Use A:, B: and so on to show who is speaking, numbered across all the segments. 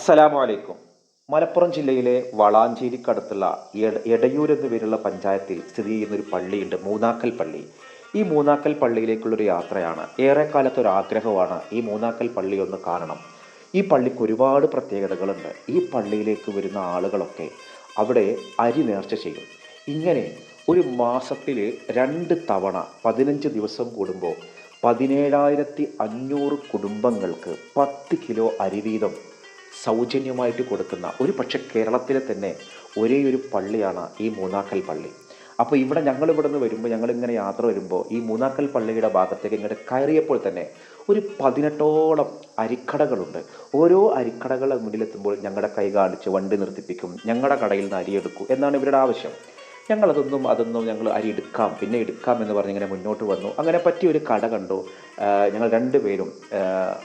A: അസ്സലാമു അലൈക്കും. മലപ്പുറം ജില്ലയിലെ വളാഞ്ചേരിക്കടുത്തുള്ള എട- എടയൂർ എന്ന പേരുള്ള പഞ്ചായത്തിൽ സ്ഥിതി ചെയ്യുന്ന ഒരു പള്ളിയുണ്ട് മൂന്നാക്കൽ പള്ളി. ഈ മൂന്നാക്കൽ പള്ളിയിലേക്കുള്ളൊരു യാത്രയാണ്. ഏറെക്കാലത്ത് ഒരു ആഗ്രഹമാണ് ഈ മൂന്നാക്കൽ പള്ളി ഒന്ന് കാണണം. ഈ പള്ളിക്ക് ഒരുപാട് പ്രത്യേകതകളുണ്ട്. ഈ പള്ളിയിലേക്ക് വരുന്ന ആളുകളൊക്കെ അവിടെ അരി നേർച്ച ചെയ്യും. ഇങ്ങനെ ഒരു മാസത്തിൽ രണ്ട് തവണ പതിനഞ്ച് ദിവസം കൂടുമ്പോൾ പതിനേഴായിരത്തി അഞ്ഞൂറ് കുടുംബങ്ങൾക്ക് പത്ത് കിലോ അരി വീതം സൗജന്യമായിട്ട് കൊടുക്കുന്ന ഒരു പക്ഷേ കേരളത്തിലെ തന്നെ ഒരേ ഒരു പള്ളിയാണ് ഈ മൂന്നാക്കൽ പള്ളി. അപ്പോൾ ഇവിടെ ഞങ്ങൾ ഇവിടെ നിന്ന് വരുമ്പോൾ ഞങ്ങളിങ്ങനെ യാത്ര വരുമ്പോൾ ഈ മൂന്നാക്കൽ പള്ളിയുടെ ഭാഗത്തേക്ക് ഇങ്ങോട്ട് കയറിയപ്പോൾ തന്നെ ഒരു പതിനെട്ടോളം അരിക്കടകളുണ്ട്. ഓരോ അരിക്കടകളുടെ മുന്നിലെത്തുമ്പോൾ ഞങ്ങളുടെ കൈ കാണിച്ച് വണ്ടി നിർത്തിപ്പിക്കും ഞങ്ങളുടെ കടയിൽ നിന്ന് അരിയെടുക്കും എന്നാണ് ഇവരുടെ ആവശ്യം. ഞങ്ങളതൊന്നും അതൊന്നും ഞങ്ങൾ അരി എടുക്കാം പിന്നെ എടുക്കാം എന്ന് പറഞ്ഞ് ഇങ്ങനെ മുന്നോട്ട് വന്നു. അങ്ങനെ പറ്റിയ ഒരു കട കണ്ടു. ഞങ്ങൾ രണ്ടുപേരും പേരും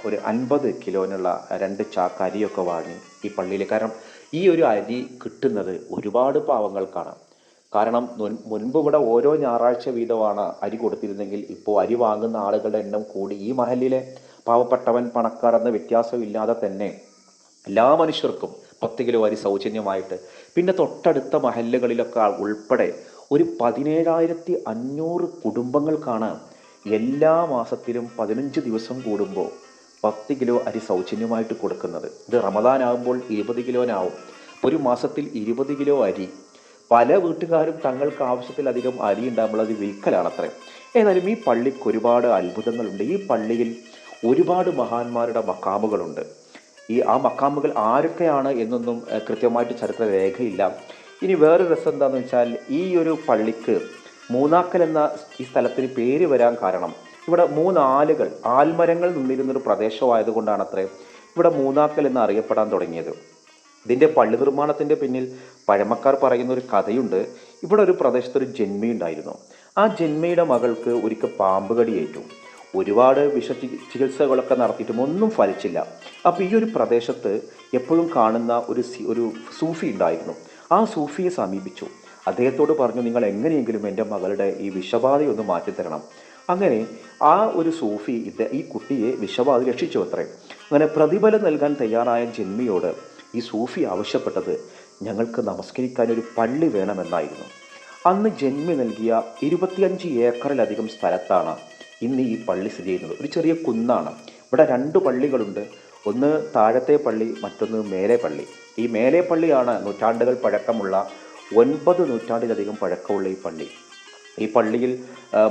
A: ഒരു അൻപത് കിലോനുള്ള രണ്ട് ചാക്ക് അരിയൊക്കെ വാങ്ങി ഈ പള്ളിയിൽ കാരണം ഈ ഒരു അരി കിട്ടുന്നത് ഒരുപാട് പാവങ്ങൾക്കാണ്. കാരണം മുൻപ് ഇവിടെ ഓരോ ഞായറാഴ്ച വീതമാണ് അരി കൊടുത്തിരുന്നെങ്കിൽ ഇപ്പോൾ അരി വാങ്ങുന്ന ആളുകളുടെ എണ്ണം കൂടി ഈ മഹലിലെ പാവപ്പെട്ടവൻ പണക്കാർ എന്ന വ്യത്യാസമില്ലാതെ തന്നെ എല്ലാ മനുഷ്യർക്കും പത്ത് കിലോ അരി സൗജന്യമായിട്ട്. പിന്നെ തൊട്ടടുത്ത മഹല്ലുകളിലൊക്കെ ഉൾപ്പെടെ ഒരു പതിനേഴായിരത്തി അഞ്ഞൂറ് കുടുംബങ്ങൾക്കാണ് എല്ലാ മാസത്തിലും പതിനഞ്ച് ദിവസം കൂടുമ്പോൾ പത്ത് കിലോ അരി സൗജന്യമായിട്ട് കൊടുക്കുന്നത്. ഇത് റമദാൻ ആകുമ്പോൾ ഇരുപത് കിലോനാവും. ഒരു മാസത്തിൽ ഇരുപത് കിലോ അരി. പല വീട്ടുകാരും തങ്ങൾക്ക് ആവശ്യത്തിലധികം അരി ഉണ്ടാകുമ്പോൾ അത് വിൽക്കലാണത്രേ. ഏതായാലും ഈ പള്ളിക്ക് ഒരുപാട് അത്ഭുതങ്ങളുണ്ട്. ഈ പള്ളിയിൽ ഒരുപാട് മഹാന്മാരുടെ മക്കാമുകളുണ്ട്. ഈ ആ മക്കാമുകൾ ആരൊക്കെയാണ് എന്നൊന്നും കൃത്യമായിട്ട് ചരിത്ര രേഖയില്ല ഇനി വേറൊരു രസം എന്താണെന്ന് വെച്ചാൽ ഈ ഒരു പള്ളിക്ക് മൂന്നാക്കൽ എന്ന ഈ സ്ഥലത്തിന് പേര് വരാൻ കാരണം ഇവിടെ മൂന്നാലുകൾ ആൽമരങ്ങൾ നിന്നിരുന്നൊരു പ്രദേശമായതുകൊണ്ടാണ് അത്രേ ഇവിടെ മൂന്നാക്കൽ എന്ന് അറിയപ്പെടാൻ തുടങ്ങിയത്. ഇതിന്റെ പള്ളി നിർമ്മാണത്തിന്റെ പിന്നിൽ പഴമക്കാർ പറയുന്ന ഒരു കഥയുണ്ട്. ഇവിടെ ഒരു പ്രദേശത്തൊരു ജന്മി ഉണ്ടായിരുന്നു. ആ ജന്മിയുടെ മകൾക്ക് ഒരിക്കൽ പാമ്പ് കടിയേറ്റു ഒരുപാട് വിഷ ചികിത്സകളൊക്കെ നടത്തിയിട്ടും ഒന്നും ഫലിച്ചില്ല. അപ്പോൾ ഈ ഒരു പ്രദേശത്ത് എപ്പോഴും കാണുന്ന ഒരു ഒരു സൂഫി ഉണ്ടായിരുന്നു. ആ സൂഫിയെ സമീപിച്ചു. അദ്ദേഹത്തോട് പറഞ്ഞു നിങ്ങൾ എങ്ങനെയെങ്കിലും എന്റെ മകളുടെ ഈ വിഷബാധയൊന്ന് മാറ്റിത്തരണം അങ്ങനെ ആ ഒരു സൂഫി ഈ കുട്ടിയെ വിഷബാധ രക്ഷിച്ചു അത്രേ. അങ്ങനെ പ്രതിഫലം നൽകാൻ തയ്യാറായ ജന്മിയോട് ഈ സൂഫി ആവശ്യപ്പെട്ടത് ഞങ്ങൾക്ക് നമസ്കരിക്കാൻ ഒരു പള്ളി വേണമെന്നായിരുന്നു. അന്ന് ജന്മി നൽകിയ ഇരുപത്തിയഞ്ച് ഏക്കറിലധികം സ്ഥലത്താണ് ഇന്ന് ഈ പള്ളി സ്ഥിതി ചെയ്യുന്നത്. ഒരു ചെറിയ കുന്നാണ്. ഇവിടെ രണ്ട് പള്ളികളുണ്ട്. ഒന്ന് താഴത്തെ പള്ളി മറ്റൊന്ന് മേലെ പള്ളി. ഈ മേലെ പള്ളിയാണ് നൂറ്റാണ്ടുകൾ പഴക്കമുള്ള ഒൻപത് നൂറ്റാണ്ടിലധികം പഴക്കമുള്ള ഈ പള്ളി. ഈ പള്ളിയിൽ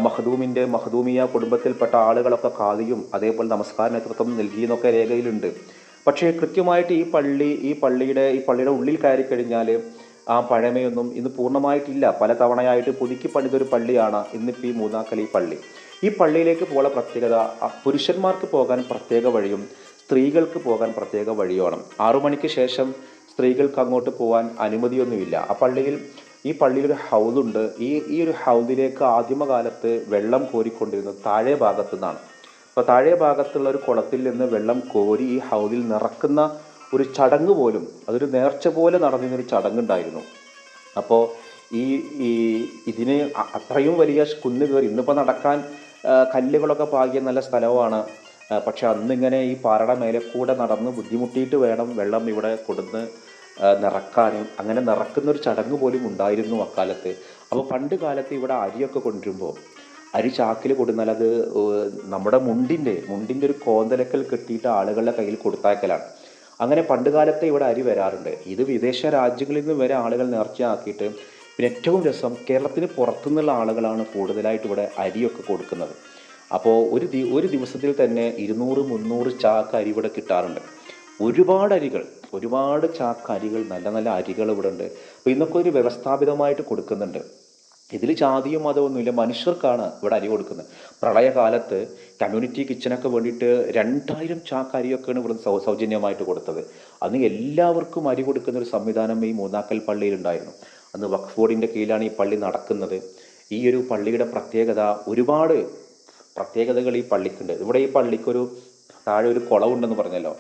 A: മഹദൂമിന്റെ മഹദൂമിയ കുടുംബത്തിൽപ്പെട്ട ആളുകളൊക്കെ കാതിയും അതേപോലെ നമസ്കാര നേതൃത്വം നൽകിയെന്നൊക്കെ രേഖയിലുണ്ട്. പക്ഷേ കൃത്യമായിട്ട് ഈ പള്ളി ഈ പള്ളിയുടെ ഈ പള്ളിയുടെ ഉള്ളിൽ കയറി കഴിഞ്ഞാൽ ആ പഴമയൊന്നും ഇന്ന് പൂർണമായിട്ടില്ല. പല തവണയായിട്ട് പുതുക്കി പണിതൊരു പള്ളിയാണ് ഇന്നിപ്പോൾ ഈ മൂന്നാക്കൽ ഈ പള്ളി. ഈ പള്ളിയിലേക്ക് പോകുന്ന പ്രത്യേകത പുരുഷന്മാർക്ക് പോകാൻ പ്രത്യേക വഴിയും സ്ത്രീകൾക്ക് പോകാൻ പ്രത്യേക വഴിയുമാണ്. ആറു മണിക്ക് ശേഷം സ്ത്രീകൾക്ക് അങ്ങോട്ട് പോകാൻ അനുമതിയൊന്നുമില്ല. ആ പള്ളിയിൽ ഈ പള്ളിയിൽ ഒരു ഹൗദുണ്ട് ഈ ഈ ഒരു ഹൗദിലേക്ക് ആദിമകാലത്ത് വെള്ളം കോരിക്കൊണ്ടിരുന്നത് താഴെ ഭാഗത്തു നിന്നാണ്. അപ്പോൾ താഴെ ഭാഗത്തുള്ള ഒരു കുളത്തിൽ നിന്ന് വെള്ളം കോരി ഈ ഹൗദിൽ നിറക്കുന്ന ഒരു ചടങ്ങ് പോലും അതൊരു നേർച്ച പോലെ നടന്നിരുന്നൊരു ചടങ്ങുണ്ടായിരുന്നു. അപ്പോൾ ഈ ഈ ഇതിന് അത്രയും വലിയ കുന്ന് കയറി ഇന്നിപ്പോൾ നടക്കാൻ കല്ലുകളൊക്കെ പാകിയ നല്ല സ്ഥലമാണ് പക്ഷെ അന്നിങ്ങനെ ഈ പാറയുടെ മേലെ കൂടെ നടന്ന് ബുദ്ധിമുട്ടിയിട്ട് വേണം വെള്ളം ഇവിടെ കൊടുന്ന് നിറക്കാനും. അങ്ങനെ നിറക്കുന്നൊരു ചടങ്ങ് പോലും ഉണ്ടായിരുന്നു അക്കാലത്ത്. അപ്പോൾ പണ്ട് കാലത്ത് ഇവിടെ അരിയൊക്കെ കൊണ്ടുവരുമ്പോൾ അരി ചാക്കിൽ കൊടുന്നാൽ അത് നമ്മുടെ മുണ്ടിന്റെ മുണ്ടിന്റെ ഒരു കോന്തലക്കൽ കെട്ടിയിട്ട് ആളുകളുടെ കയ്യിൽ കൊടുത്താക്കലാണ്. അങ്ങനെ പണ്ട് കാലത്തെ ഇവിടെ അരി വരാറുണ്ട്. ഇത് വിദേശ രാജ്യങ്ങളിൽ നിന്ന് വരെ ആളുകൾ നേർച്ചയാക്കിയിട്ട് പിന്നെ ഏറ്റവും രസം കേരളത്തിന് പുറത്തുനിന്നുള്ള ആളുകളാണ് കൂടുതലായിട്ട് ഇവിടെ അരിയൊക്കെ കൊടുക്കുന്നത്. അപ്പോൾ ഒരു ദി ഒരു ദിവസത്തിൽ തന്നെ ഇരുന്നൂറ് മുന്നൂറ് ചാക്ക് അരി ഇവിടെ കിട്ടാറുണ്ട്. ഒരുപാട് അരികൾ ഒരുപാട് ചാക്ക് അരികൾ നല്ല നല്ല അരികൾ ഇവിടെ ഉണ്ട്. അപ്പോൾ ഇന്നൊക്കെ ഒരു വ്യവസ്ഥാപിതമായിട്ട് കൊടുക്കുന്നുണ്ട്. ഇതിൽ ജാതിയും മതമൊന്നുമില്ല മനുഷ്യർക്കാണ് ഇവിടെ അരി കൊടുക്കുന്നത്. പ്രളയകാലത്ത് കമ്മ്യൂണിറ്റി കിച്ചനൊക്കെ വേണ്ടിയിട്ട് രണ്ടായിരം ചാക്ക് അരിയൊക്കെയാണ് ഇവിടെ സൗജന്യമായിട്ട് കൊടുത്തത്. അന്ന് എല്ലാവർക്കും അരി കൊടുക്കുന്ന ഒരു സംവിധാനം ഈ മൂന്നാക്കൽ പള്ളിയിലുണ്ടായിരുന്നു. അന്ന് വഖഫ് ബോർഡിന്റെ കീഴിലാണ് ഈ പള്ളി നടക്കുന്നത്. ഈ ഒരു പള്ളിയുടെ പ്രത്യേകത ഒരുപാട് പ്രത്യേകതകൾ ഈ പള്ളിക്കുണ്ട്. ഇവിടെ ഈ പള്ളിക്കൊരു താഴെ ഒരു കുളമുണ്ടെന്ന് പറഞ്ഞല്ലോ.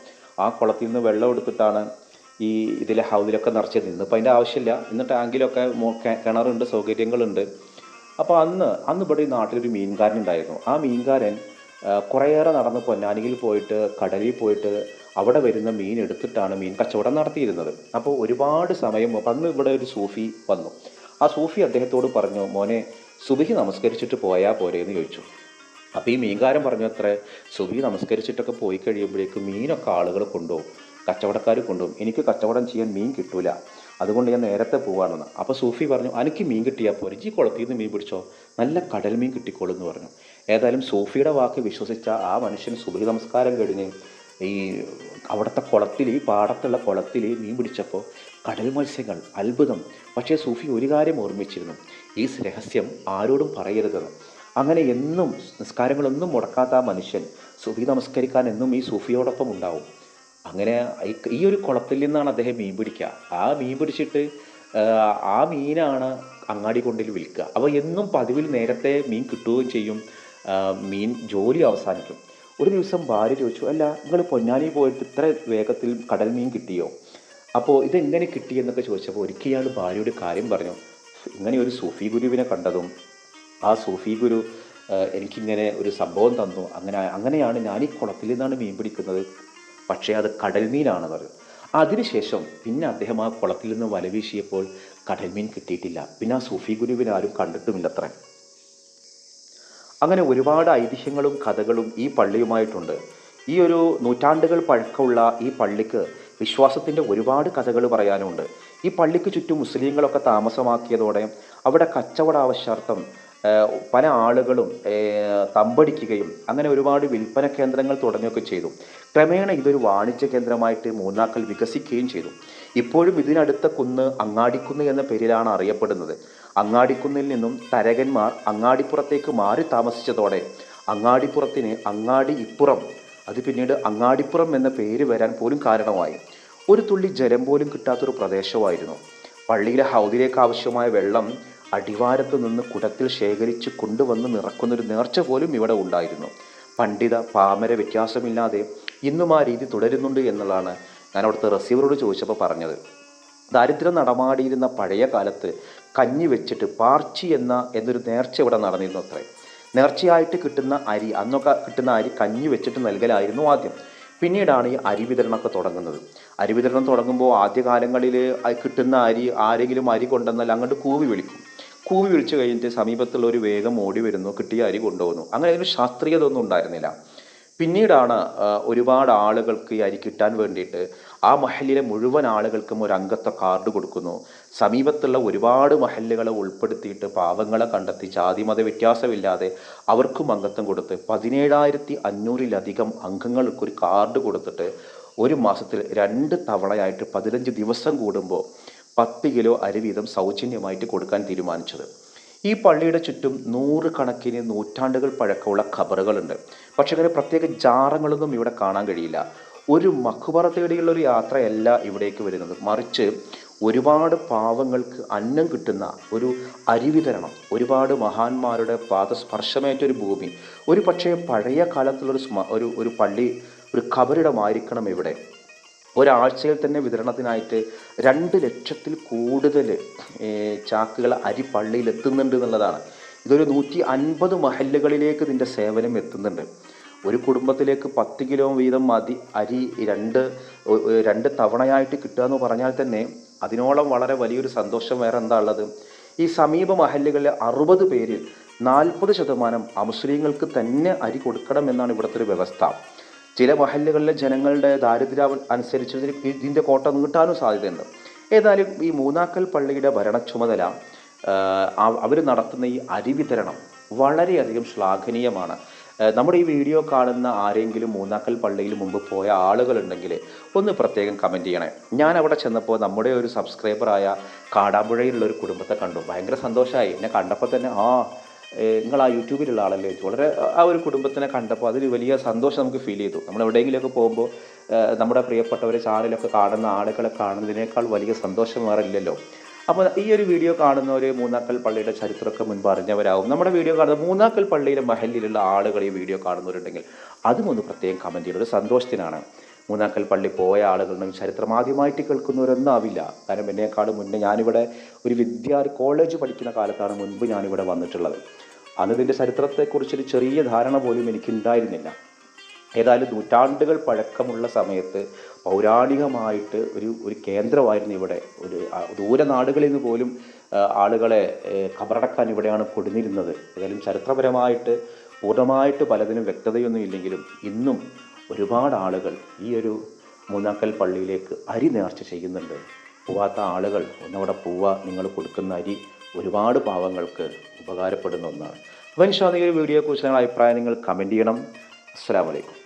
A: ആ കുളത്തിൽ നിന്ന് വെള്ളം എടുത്തിട്ടാണ് ഈ ഇതിലെ ഹൗദിലൊക്കെ നിറച്ചത് ഇന്നിപ്പോൾ അതിന്റെ ആവശ്യമില്ല. ഇന്ന് ടാങ്കിലൊക്കെ കിണറുണ്ട് സൗകര്യങ്ങളുണ്ട്. അപ്പോൾ അന്ന് അന്ന് ഇവിടെ ഈ നാട്ടിലൊരു മീൻകാരൻ ഉണ്ടായിരുന്നു. ആ മീൻകാരൻ കുറേയേറെ നടന്ന് പൊന്നാനിയിൽ പോയിട്ട് കടലിൽ പോയിട്ട് അവിടെ വരുന്ന മീൻ എടുത്തിട്ടാണ് മീൻ കച്ചവടം നടത്തിയിരുന്നത്. അപ്പോൾ ഒരുപാട് സമയം അന്ന് ഇവിടെ ഒരു സൂഫി വന്നു. ആ സൂഫി അദ്ദേഹത്തോട് പറഞ്ഞു മോനെ സുബിഹി നമസ്കരിച്ചിട്ട് പോയാൽ പോരെ എന്ന് ചോദിച്ചു. അപ്പോൾ ഈ മീൻകാരൻ പറഞ്ഞു അത്ര സുബി നമസ്കരിച്ചിട്ടൊക്കെ പോയി കഴിയുമ്പോഴേക്കും മീനൊക്കെ ആളുകൾ കൊണ്ടുപോകും. കച്ചവടക്കാർ കൊണ്ടുപോകും. എനിക്ക് കച്ചവടം ചെയ്യാൻ മീൻ കിട്ടൂല. അതുകൊണ്ട് ഞാൻ നേരത്തെ പോവാണെന്ന്. അപ്പോൾ സൂഫി പറഞ്ഞു എനിക്ക് മീൻ കിട്ടിയാൽ പോരെ. ജീ കുളത്തിൽ നിന്ന് മീൻ പിടിച്ചോ. നല്ല കടൽ മീൻ കിട്ടിക്കോളും എന്ന് പറഞ്ഞു. ഏതായാലും സൂഫിയുടെ വാക്ക് വിശ്വസിച്ച ആ മനുഷ്യൻ സുബി നമസ്കാരം കഴിഞ്ഞ് ഈ അവിടുത്തെ കുളത്തിൽ ഈ പാടത്തുള്ള കുളത്തിൽ മീൻ പിടിച്ചപ്പോൾ കടൽ മത്സ്യങ്ങൾ അത്ഭുതം. പക്ഷേ സൂഫി ഒരു കാര്യം ഓർമ്മിച്ചിരുന്നു. ഈ രഹസ്യം ആരോടും പറയരുതെന്ന് അങ്ങനെ എന്നും നിസ്കാരങ്ങളൊന്നും മുടക്കാത്ത ആ മനുഷ്യൻ സൂഫി നമസ്കരിക്കാൻ എന്നും ഈ സൂഫിയോടൊപ്പം ഉണ്ടാവും. അങ്ങനെ ഈ- ഒരു കുളത്തിൽ നിന്നാണ് അദ്ദേഹം മീൻ പിടിക്കുക. ആ മീൻ പിടിച്ചിട്ട് ആ മീനാണ് അങ്ങാടി കൊണ്ടിൽ വിൽക്കുക. അപ്പോൾ എന്നും പതിവിൽ നേരത്തെ മീൻ കിട്ടുകയും ചെയ്യും. മീൻ ജോലി അവസാനിക്കും. ഒരു ദിവസം ഭാര്യ ചോദിച്ചു അല്ല നിങ്ങൾ പൊന്നാനി പോയിട്ട് ഇത്ര വേഗത്തിൽ കടൽ മീൻ കിട്ടിയോ? അപ്പോൾ ഇതെങ്ങനെ കിട്ടിയെന്നൊക്കെ ചോദിച്ചപ്പോൾ ഒരിക്കൽ ഇയാൾ ഭാര്യയോട് കാര്യം പറഞ്ഞു. ഇങ്ങനെ ഒരു സൂഫി ഗുരുവിനെ കണ്ടതും ആ സൂഫി ഗുരു എനിക്കിങ്ങനെ ഒരു സംഭവം തന്നു. അങ്ങനെ അങ്ങനെയാണ് ഞാൻ ഈ കുളത്തിൽ നിന്നാണ് മീൻ പിടിക്കുന്നത്. പക്ഷേ അത് കടൽ മീനാണ് പറഞ്ഞു. അതിനുശേഷം പിന്നെ അദ്ദേഹം ആ കുളത്തിൽ നിന്ന് വല വീശിയപ്പോൾ കടൽ മീൻ കിട്ടിയിട്ടില്ല. പിന്നെ ആ സൂഫി ഗുരുവിനെ ആരും കണ്ടിട്ടുമില്ലത്രേ. അങ്ങനെ ഒരുപാട് ഐതിഹ്യങ്ങളും കഥകളും ഈ പള്ളിയുമായിട്ടുണ്ട്. ഈ ഒരു നൂറ്റാണ്ടുകൾ പഴക്കമുള്ള ഈ പള്ളിക്ക് വിശ്വാസത്തിന്റെ ഒരുപാട് കഥകൾ പറയാനുണ്ട്. ഈ പള്ളിക്ക് ചുറ്റും മുസ്ലിങ്ങളൊക്കെ താമസമാക്കിയതോടെ അവിടെ കച്ചവട ആവശ്യാർത്ഥം പല ആളുകളും തമ്പടിക്കുകയും അങ്ങനെ ഒരുപാട് വിൽപ്പന കേന്ദ്രങ്ങൾ തുടങ്ങുകയൊക്കെ ചെയ്തു. ക്രമേണ ഇതൊരു വാണിജ്യ കേന്ദ്രമായിട്ട് മൂന്നാക്കൽ വികസിക്കുകയും ചെയ്തു. ഇപ്പോഴും ഇതിനടുത്ത കുന്ന് അങ്ങാടിക്കുന്ന് എന്ന പേരിലാണ് അറിയപ്പെടുന്നത്. അങ്ങാടിക്കുന്നിൽ നിന്നും തരകന്മാർ അങ്ങാടിപ്പുറത്തേക്ക് മാറി താമസിച്ചതോടെ അങ്ങാടിപ്പുറത്തിന് അങ്ങാടി ഇപ്പുറം അത് പിന്നീട് അങ്ങാടിപ്പുറം എന്ന പേര് വരാൻ പോലും കാരണമായി. ഒരു തുള്ളി ജലം പോലും കിട്ടാത്തൊരു പ്രദേശമായിരുന്നു. പള്ളിയിലെ ഹൗദിലേക്ക് ആവശ്യമായ വെള്ളം അടിവാരത്ത് നിന്ന് കുടത്തിൽ ശേഖരിച്ച് കൊണ്ടുവന്ന് നിറക്കുന്നൊരു നേർച്ച പോലും ഇവിടെ ഉണ്ടായിരുന്നു. പണ്ഡിത പാമര വ്യത്യാസമില്ലാതെ ഇന്നും ആ രീതി തുടരുന്നുണ്ട് എന്നുള്ളതാണ് ഞാൻ അവിടുത്തെ റസീവറോട് ചോദിച്ചപ്പോൾ പറഞ്ഞത് ദാരിദ്ര്യം നടമാടിയിരുന്ന പഴയ കാലത്ത് കഞ്ഞി വെച്ചിട്ട് പാർച്ചി എന്ന എന്നൊരു നേർച്ച ഇവിടെ നടന്നിരുന്നു അത്രേ. നേർച്ചയായിട്ട് കിട്ടുന്ന അരി അന്നൊക്കെ കിട്ടുന്ന അരി കഞ്ഞി വെച്ചിട്ട് നൽകലായിരുന്നു ആദ്യം. പിന്നീടാണ് ഈ അരി വിതരണമൊക്കെ തുടങ്ങുന്നത്. അരി വിതരണം തുടങ്ങുമ്പോൾ ആദ്യകാലങ്ങളിൽ കിട്ടുന്ന അരി ആരെങ്കിലും അരി കൊണ്ടുവന്നാൽ അങ്ങോട്ട് കൂവി വിളിക്കും. കൂവി വിളിച്ചു കഴിഞ്ഞിട്ട് സമീപത്തുള്ള ഒരു വേഗം ഓടി വരുന്നു കിട്ടിയ അരി കൊണ്ടുപോകുന്നു. അങ്ങനെ അതിന് ശാസ്ത്രീയത ഒന്നും ഉണ്ടായിരുന്നില്ല. പിന്നീടാണ് ഒരുപാട് ആളുകൾക്ക് ഈ അരി കിട്ടാൻ വേണ്ടിയിട്ട് ആ മഹലിലെ മുഴുവൻ ആളുകൾക്കും ഒരു അംഗത്വ കാർഡ് കൊടുക്കുന്നു. സമീപത്തുള്ള ഒരുപാട് മഹല്ലുകളെ ഉൾപ്പെടുത്തിയിട്ട് പാവങ്ങളെ കണ്ടെത്തി ജാതിമത വ്യത്യാസമില്ലാതെ അവർക്കും അംഗത്വം കൊടുത്ത് പതിനേഴായിരത്തി അഞ്ഞൂറിലധികം അംഗങ്ങൾക്ക് ഒരു കാർഡ് കൊടുത്തിട്ട് ഒരു മാസത്തിൽ രണ്ട് തവണയായിട്ട് പതിനഞ്ച് ദിവസം കൂടുമ്പോൾ പത്ത് കിലോ അരി വീതം സൗജന്യമായിട്ട് കൊടുക്കാൻ തീരുമാനിച്ചത്. ഈ പള്ളിയുടെ ചുറ്റും നൂറുകണക്കിന് നൂറ്റാണ്ടുകൾ പഴക്കമുള്ള ഖബറുകളുണ്ട്. പക്ഷേ അങ്ങനെ പ്രത്യേക ജാറങ്ങളൊന്നും ഇവിടെ കാണാൻ കഴിയില്ല. ഒരു മഖുബറ തേടിയുള്ള ഒരു യാത്രയല്ല ഇവിടേക്ക് വരുന്നത്. മറിച്ച് ഒരുപാട് പാവങ്ങൾക്ക് അന്നം കിട്ടുന്ന ഒരു അരിവിതരണം ഒരുപാട് മഹാന്മാരുടെ പാദസ്പർശമേറ്റ ഒരു ഭൂമി ഒരു പക്ഷേ പഴയ കാലത്തുള്ളൊരു ഒരു ഒരു പള്ളി ഒരു ഖബറിടമായിരിക്കണം ഇവിടെ. ഒരാഴ്ചയിൽ തന്നെ വിതരണത്തിനായിട്ട് രണ്ട് ലക്ഷത്തിൽ കൂടുതൽ ചാക്കുകൾ അരി പള്ളിയിൽ എത്തുന്നുണ്ട് എന്നുള്ളതാണ്. ഇതൊരു നൂറ്റി അൻപത് മഹല്ലുകളിലേക്ക് ഇതിന്റെ സേവനം എത്തുന്നുണ്ട്. ഒരു കുടുംബത്തിലേക്ക് പത്ത് കിലോ വീതം മതി അരി രണ്ട് രണ്ട് തവണയായിട്ട് കിട്ടുക എന്ന് പറഞ്ഞാൽ തന്നെ അതിനോളം വളരെ വലിയൊരു സന്തോഷം വേറെ എന്താ ഉള്ളത്? ഈ സമീപ മഹല്ലുകളിലെ അറുപത് പേരിൽ നാൽപ്പത് ശതമാനം അമുസ്ലിങ്ങൾക്ക് തന്നെ അരി കൊടുക്കണം എന്നാണ് ഇവിടുത്തെ ഒരു വ്യവസ്ഥ. ചില മഹല്ലുകളിലെ ജനങ്ങളുടെ ദാരിദ്ര്യം അനുസരിച്ച് ഇതിന്റെ കോട്ട നീട്ടാനും സാധ്യതയുണ്ട്. ഏതായാലും ഈ മൂന്നാക്കൽ പള്ളിയുടെ ഭരണ ചുമതല അവർ നടത്തുന്ന ഈ അരി വിതരണം വളരെയധികം ശ്ലാഘനീയമാണ്. നമ്മുടെ ഈ വീഡിയോ കാണുന്ന ആരെങ്കിലും മൂന്നാക്കൽ പള്ളിയിൽ മുമ്പ് പോയ ആളുകളുണ്ടെങ്കിൽ ഒന്ന് പ്രത്യേകം കമന്റ് ചെയ്യണേ. ഞാൻ അവിടെ ചെന്നപ്പോൾ നമ്മുടെ ഒരു സബ്സ്ക്രൈബറായ കാടാമ്പുഴയിലുള്ള ഒരു കുടുംബത്തെ കണ്ടു. ഭയങ്കര സന്തോഷമായി എന്നെ കണ്ടപ്പോൾ തന്നെ ആ നിങ്ങൾ ആ യൂട്യൂബിലുള്ള ആളല്ലേ? വളരെ ആ ഒരു കുടുംബത്തിനെ കണ്ടപ്പോൾ അതിൽ വലിയ സന്തോഷം നമുക്ക് ഫീൽ ചെയ്തു. നമ്മൾ എവിടെയെങ്കിലുമൊക്കെ പോകുമ്പോൾ നമ്മുടെ പ്രിയപ്പെട്ടവരെ ചാനലൊക്കെ കാണുന്ന ആളുകളെ കാണുന്നതിനേക്കാൾ വലിയ സന്തോഷം വേറെ ഇല്ലല്ലോ. അപ്പോൾ ഈ ഒരു വീഡിയോ കാണുന്നവർ മൂന്നാക്കൽ പള്ളിയുടെ ചരിത്രമൊക്കെ മുൻപ് അറിഞ്ഞവരാകും നമ്മുടെ വീഡിയോ കാണുന്ന മൂന്നാക്കൽ പള്ളിയിലെ മഹലിലുള്ള ആളുകൾ ഈ വീഡിയോ കാണുന്നവരുണ്ടെങ്കിൽ അതും ഒന്ന് പ്രത്യേകം കമന്റ് ചെയ്യും ഒരു സന്തോഷത്തിനാണ്. മൂന്നാക്കൽ പള്ളി പോയ ആളുകളൊന്നും ചരിത്രം ആദ്യമായിട്ട് കേൾക്കുന്നവരൊന്നും ആവില്ല കാരണം എന്നെക്കാളും മുന്നേ ഞാനിവിടെ ഒരു വിദ്യാർത്ഥി കോളേജ് പഠിക്കുന്ന കാലത്താണ് മുൻപ് ഞാനിവിടെ വന്നിട്ടുള്ളത്. അന്ന് ഇതിന്റെ ചരിത്രത്തെക്കുറിച്ചൊരു ചെറിയ ധാരണ പോലും എനിക്കുണ്ടായിരുന്നില്ല. ഏതായാലും നൂറ്റാണ്ടുകൾ പഴക്കമുള്ള സമയത്ത് പൗരാണികമായിട്ട് ഒരു ഒരു കേന്ദ്രമായിരുന്നു ഇവിടെ. ഒരു ദൂരെ നാടുകളിൽ നിന്ന് പോലും ആളുകളെ കബറടക്കാൻ ഇവിടെയാണ് കൊടുന്നിരുന്നത്. ഏതായാലും ചരിത്രപരമായിട്ട് പൂർണമായിട്ട് പലതിനും വ്യക്തതയൊന്നും ഇല്ലെങ്കിലും ഇന്നും ഒരുപാട് ആളുകൾ ഈ ഒരു മൂന്നാക്കൽ പള്ളിയിലേക്ക് അരി നേർച്ച ചെയ്യുന്നുണ്ട്. പോവാത്ത ആളുകൾ ഒന്നവിടെ പോവുക നിങ്ങൾ കൊടുക്കുന്ന അരി ഒരുപാട് പാവങ്ങൾക്ക് ഉപകാരപ്പെടുന്ന ഒന്നാണ്. അപ്പോൾ ഇൻഷാ ഈ വീഡിയോയെക്കുറിച്ച് നിങ്ങളുടെ അഭിപ്രായം നിങ്ങൾ കമന്റ് ചെയ്യണം. അസ്സാം വലൈക്കും